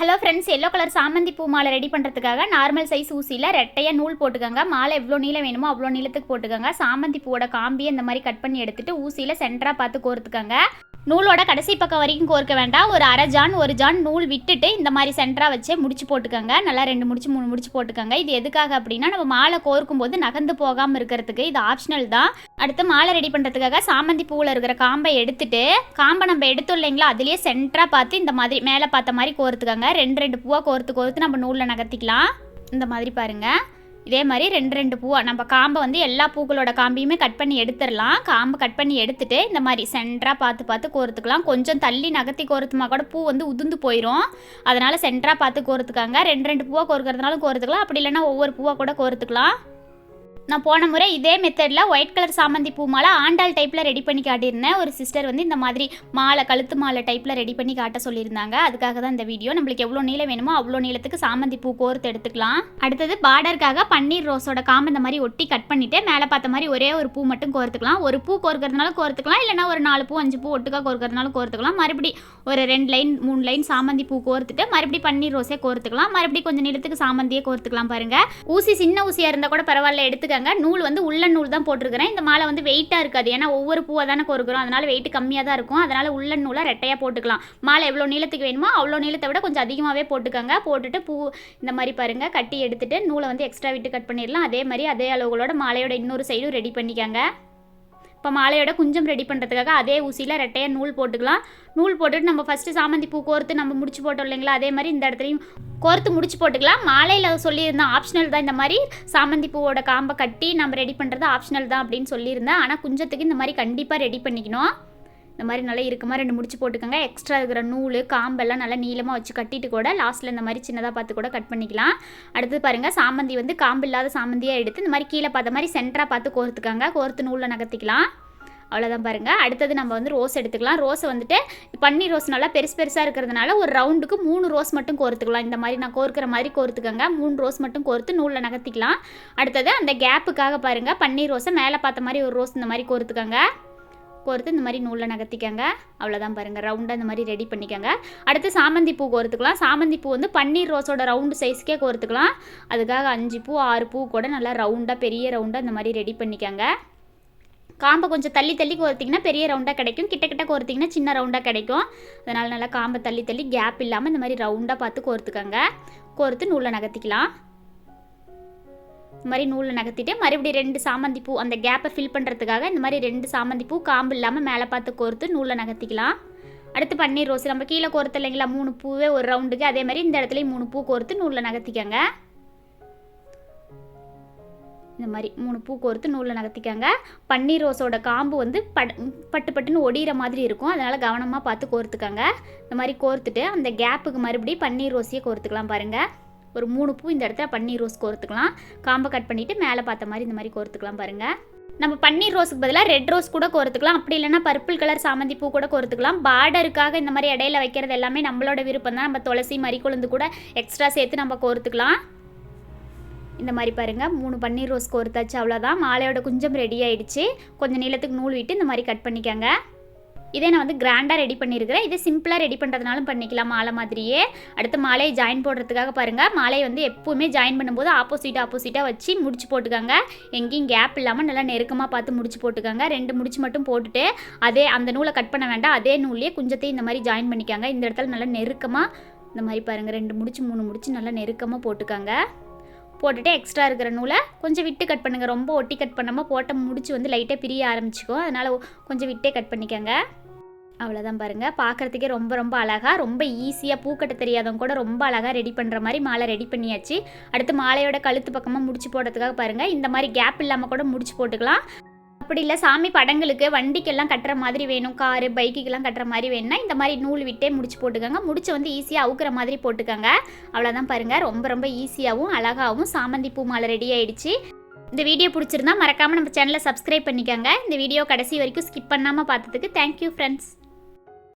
Hello friends yellow colour சாமந்தி பூ மாலை ரெடி பண்ணுறதுக்காக நார்மல் சைஸ் ஊசியில் ரெட்டையாக நூல் போட்டுக்கோங்க. மாலை எவ்வளோ நீளம் வேணுமோ அவ்வளோ நீளத்துக்கு போட்டுக்கோங்க. சாமந்தி பூவோட காம்பியை இந்த மாதிரி கட் பண்ணி எடுத்துட்டு ஊசியில் சென்டராக பார்த்து கோர்த்துக்கோங்க. நூலோட கடைசி பக்கம் வரைக்கும் கோர்க்க வேண்டாம். ஒரு அரை ஜான் ஒரு ஜான் நூல் விட்டுட்டு இந்த மாதிரி சென்டராக வச்சு முடிச்சு போட்டுக்கோங்க. நல்லா ரெண்டு முடிச்சு மூணு முடிச்சு போட்டுக்கோங்க. இது எதுக்காக அப்படின்னா நம்ம மாலை கோர்க்கும் போது நகர்ந்து போகாமல் இருக்கிறதுக்கு இது ஆப்ஷனல் தான். அடுத்து மாலை ரெடி பண்ணுறதுக்காக சாமந்தி பூவில் இருக்கிற காம்பை எடுத்துட்டு காம்பை நம்ம எடுத்தோம் இல்லைங்களா அதுலேயே சென்டராக பார்த்து இந்த மாதிரி மேலே பார்த்த மாதிரி கோர்த்துக்கோங்க. ரெண்டு ரெண்டு பூவாக கோர்த்து கோர்த்து நம்ம நூலில் நகர்த்திக்கலாம். இந்த மாதிரி பாருங்கள் இதே மாதிரி ரெண்டு ரெண்டு பூவாக நம்ம காம்பை வந்து எல்லா பூக்களோட காம்பையுமே கட் பண்ணி எடுத்துடலாம். காம்பை கட் பண்ணி எடுத்துட்டு இந்த மாதிரி சென்டராக பார்த்து பார்த்து கோர்த்துக்கலாம். கொஞ்சம் தள்ளி நகர்த்தி கோர்த்துமா கூட பூ வந்து உதிர்ந்து போயிடும் அதனால் சென்டராக பார்த்து கோர்த்துக்காங்க. ரெண்டு ரெண்டு பூவாக கோர்க்கறதுனாலும் கோர்த்துக்கலாம். அப்படி இல்லைன்னா ஒவ்வொரு பூவாக கூட கோர்த்துக்கலாம். நான் போன முறை இதே மெத்தடில் ஒயிட் கலர் சாமந்தி பூ மாலை ஆண்டாள் டைப்பில் ரெடி பண்ணி காட்டியிருந்தேன். ஒரு சிஸ்டர் வந்து இந்த மாதிரி மாலை கழுத்து மாலை டைப்பில் ரெடி பண்ணி காட்ட சொல்லியிருந்தாங்க. அதுக்காக தான் இந்த வீடியோ நம்மளுக்கு எவ்வளோ நீளம் வேணுமோ அவ்வளோ நீளத்துக்கு சாமந்தி பூ கோர்த்து எடுத்துக்கலாம். அடுத்தது பார்டருக்காக பன்னீர் ரோஸோட காம்பு இந்த மாதிரி ஒட்டி கட் பண்ணிவிட்டு மேலே பார்த்த மாதிரி ஒரே ஒரு பூ மட்டும் கோர்த்துக்கலாம். ஒரு பூ கோர்க்கறதுனால கோர்த்துக்கலாம். இல்லைனா ஒரு நாலு பூ அஞ்சு பூ ஒட்டுக்கா கோர்க்கறதுனால கோர்த்துக்கலாம். மறுபடி ஒரு ரெண்டு லைன் மூணு லைன் சாமந்தி பூ கோர்த்துட்டு மறுபடியும் பன்னீர் ரோஸே கோர்த்துக்கலாம். மறுபடி கொஞ்சம் நீளத்துக்கு சாமந்தியே கோர்த்துக்கலாம் பாருங்கள் ஊசி சின்ன ஊசியாக இருந்தால் கூட பரவாயில்ல எடுத்துக்க எடுத்துக்கங்க நூல் வந்து உள்ள நூல் தான் போட்டிருக்கிறேன். இந்த மாலை வந்து வெயிட்டாக இருக்காது. ஏன்னா ஒவ்வொரு பூவாக தானே கோர்க்குறோம் அதனால் வெயிட் கம்மியாக தான் இருக்கும். அதனால் உள்ள நூலை ரெட்டையாக போட்டுக்கலாம். மாலை எவ்வளோ நீளத்துக்கு வேணுமோ அவ்வளோ நீளத்தை விட கொஞ்சம் அதிகமாகவே போட்டுக்கோங்க. போட்டுட்டு பூ இந்த மாதிரி பாருங்கள் கட்டி எடுத்துகிட்டு நூலை வந்து எக்ஸ்ட்ரா விட்டு கட் பண்ணிடலாம். அதே மாதிரி அதே அளவுகளோட மாலையோட இன்னொரு சைடும் ரெடி பண்ணிக்கோங்க. இப்போ மாலையோட குஞ்சம் ரெடி பண்ணுறதுக்காக அதே ஊசியில் ரெட்டையாக நூல் போட்டுக்கலாம். நூல் போட்டுட்டு நம்ம ஃபஸ்ட்டு சாமந்தி பூ கோர்த்து நம்ம முடிச்சு போட்டோம் இல்லைங்களா? அதே மாதிரி இந்த இடத்துலையும் கோர்த்து முடிச்சு போட்டுக்கலாம். மாலையில் சொல்லியிருந்தேன் ஆப்ஷனல் தான். இந்த மாதிரி சாமந்தி பூவோட காம்பை கட்டி நம்ம ரெடி பண்ணுறது ஆப்ஷனல் தான் அப்படின்னு சொல்லியிருந்தேன். ஆனால் குஞ்சத்துக்கு இந்த மாதிரி கண்டிப்பாக ரெடி பண்ணிக்கணும். இந்த மாதிரி நல்லா இருக்குமா ரெண்டு முடிச்சு போட்டுக்கோங்க. எக்ஸ்ட்ரா இருக்கிற நூல் காம்பெல்லாம் நல்லா நீளமாக வச்சு கட்டிட்டு கூட லாஸ்ட்டில் இந்த மாதிரி சின்னதாக பார்த்து கூட கட் பண்ணிக்கலாம். அடுத்து பாருங்கள் சாமந்தி வந்து காம்பு இல்லாத சாமந்தியாக எடுத்து இந்த மாதிரி கீழே பார்த்த மாதிரி சென்டராக பார்த்து கோர்த்துக்கோங்க. கோர்த்து நூலில் நகர்த்திக்கலாம். அவ்வளோதான் பாருங்கள் அடுத்தது நம்ம வந்து ரோஸ் எடுத்துக்கலாம். ரோஸை வந்துட்டு பன்னீர் ரோஸ் நல்லா பெருசு பெருசாக இருக்கிறதுனால ஒரு ரவுண்டுக்கு மூணு ரோஸ் மட்டும் கோர்த்துக்கலாம். இந்த மாதிரி நான் கோர்க்கிற மாதிரி கோர்த்துக்கோங்க. மூணு ரோஸ் மட்டும் கோர்த்து நூலில் நகர்த்திக்கலாம். அடுத்தது அந்த கேப்புக்காக பாருங்கள் பன்னீர் ரோஸை மேலே பார்த்த மாதிரி ஒரு ரோஸ் இந்த மாதிரி கோர்த்துக்கோங்க. கோர்த்து இந்த மாதிரி நூலில் நகர்த்திக்கங்க. அவ்வளோதான் பாருங்கள் ரவுண்டாக இந்த மாதிரி ரெடி பண்ணிக்கோங்க. அடுத்து சாமந்தி பூ கோர்த்துக்கலாம். சாமந்தி பூ வந்து பன்னீர் ரோஸோட ரவுண்டு சைஸ்க்கே கோர்த்துக்கலாம். அதுக்காக அஞ்சு பூ ஆறு பூ கூட நல்லா ரவுண்டாக பெரிய ரவுண்டாக இந்த மாதிரி ரெடி பண்ணிக்கோங்க. காம்பை கொஞ்சம் தள்ளி தள்ளி கோர்த்திங்கன்னா பெரிய ரவுண்டாக கிடைக்கும். கிட்ட கிட்ட கோர்த்திங்கன்னா சின்ன ரவுண்டாக கிடைக்கும். அதனால் நல்லா காம்பை தள்ளி தள்ளி கேப் இல்லாமல் இந்த மாதிரி ரவுண்டாக பார்த்து கோர்த்துக்கோங்க. கோர்த்து நூலில் நகர்த்திக்கலாம். இந்த மாதிரி நூலில் நகர்த்திட்டு மறுபடியும் ரெண்டு சாமந்தி பூ அந்த கேப்பை ஃபில் பண்ணுறதுக்காக இந்த மாதிரி ரெண்டு சாமந்தி பூ காம்பு இல்லாமல் மேலே பார்த்து கோர்த்து நூலில் நகர்த்திக்கலாம். அடுத்து பன்னீர் ரோஸ் நம்ம கீழே கோர்த்து இல்லைங்களா மூணு பூவே ஒரு ரவுண்டுக்கு அதே மாதிரி இந்த இடத்துலையும் மூணு பூ கோர்த்து நூலில் நகர்த்திக்கங்க. இந்த மாதிரி மூணு பூ கோர்த்து நூலில் நகர்த்திக்கங்க. பன்னீர் ரோஸோட காம்பு வந்து பட் பட்டு பட்டுன்னு ஒடிகிற மாதிரி இருக்கும். அதனால் கவனமாக பார்த்து கோர்த்துக்கங்க. இந்த மாதிரி கோர்த்துட்டு அந்த கேப்புக்கு மறுபடியும் பன்னீர் ரோஸையே கோர்த்துக்கலாம் பாருங்கள் ஒரு மூணு பூ இந்த இடத்துல பன்னீர் ரோஸ் கோர்த்துக்கலாம். காம்பை கட் பண்ணிவிட்டு மேலே பார்த்த மாதிரி இந்த மாதிரி கோர்த்துக்கலாம் பாருங்கள் நம்ம பன்னீர் ரோஸுக்கு பதிலாக ரெட் ரோஸ் கூட கோர்த்துக்கலாம். அப்படி இல்லைன்னா பர்பிள் கலர் சாமந்தி பூ கூட கோர்த்துக்கலாம். பார்டருக்காக இந்த மாதிரி இடையில வைக்கிறது எல்லாமே நம்மளோட விருப்பம் தான். நம்ம துளசி மறிக்குழுந்து கூட எக்ஸ்ட்ரா சேர்த்து நம்ம கோர்த்துக்கலாம். இந்த மாதிரி பாருங்கள் மூணு பன்னீர் ரோஸ் கோர்த்தாச்சு அவ்வளோதான் மாலையோட குஞ்சம் ரெடி ஆகிடுச்சு கொஞ்சம் நீளத்துக்கு நூல் விட்டு இந்த மாதிரி கட் பண்ணிக்கோங்க. இதே நான் வந்து கிராண்டாக ரெடி பண்ணியிருக்கிறேன். இது சிம்பிளாக ரெடி பண்ணுறதுனாலும் பண்ணிக்கலாம். மாலை மாதிரியே. அடுத்து மாலையை ஜாயின் போடுறதுக்காக பாருங்கள் மாலையை வந்து எப்போவுமே ஜாயின் பண்ணும்போது ஆப்போசிட் ஆப்போசிட்டாக வச்சு முடிச்சு போட்டுக்கோங்க. எங்கேயும் கேப் இல்லாமல் நல்லா நெருக்கமாக பார்த்து முடிச்சு போட்டுக்கோங்க. ரெண்டு முடிச்சு மட்டும் போட்டுட்டு அதே அந்த நூலை கட் பண்ண வேண்டாம். அதே நூல்லையே குஞ்சத்தையும் இந்த மாதிரி ஜாயின் பண்ணிக்காங்க. இந்த இடத்துல நல்லா நெருக்கமாக இந்த மாதிரி பாருங்கள் ரெண்டு முடிச்சு மூணு முடிச்சு நல்லா நெருக்கமாக போட்டுக்கோங்க. போட்டுட்டு எக்ஸ்ட்ரா இருக்கிற நூலை கொஞ்சம் விட்டு கட் பண்ணுங்கள் ரொம்ப ஒட்டி கட் பண்ணாமல் போட்ட முடிச்சு வந்து லைட்டாக பிரிய ஆரம்பிச்சிக்கும் அதனால் கொஞ்சம் விட்டே கட் பண்ணிக்கோங்க. அவ்வளோதான் பாருங்கள் பார்க்குறதுக்கே ரொம்ப ரொம்ப அழகாக ரொம்ப ஈஸியாக பூக்கட்ட தெரியாதவங்க கூட ரொம்ப அழகாக ரெடி பண்ணுற மாதிரி மாலை ரெடி பண்ணியாச்சு. அடுத்து மாலையோட கழுத்து பக்கமாக முடிச்சு போடுறதுக்காக பாருங்கள் இந்த மாதிரி கேப் இல்லாமல் கூட முடிச்சு போட்டுக்கலாம். அப்படி இல்லை சாமி படங்களுக்கு வண்டிக்கெல்லாம் கட்டுற மாதிரி வேணும் காரு பைக்குக்கெல்லாம் கட்டுற மாதிரி வேணும்னா இந்த மாதிரி நூல் விட்டே முடிச்சு போட்டுக்கோங்க. முடிச்சு வந்து ஈஸியாக அவுக்கிற மாதிரி போட்டுக்கோங்க. அவ்வளோதான் பாருங்கள் ரொம்ப ரொம்ப ஈஸியாகவும் அழகாகவும் சாமந்தி பூ மாலை ரெடி ஆயிடுச்சு. இந்த வீடியோ பிடிச்சிருந்தா மறக்காமல் நம்ம சேனலை சப்ஸ்கிரைப் பண்ணிக்கோங்க. இந்த வீடியோ கடைசி வரைக்கும் ஸ்கிப் பண்ணாமல் பார்த்ததுக்கு தேங்க்யூ ஃப்ரெண்ட்ஸ்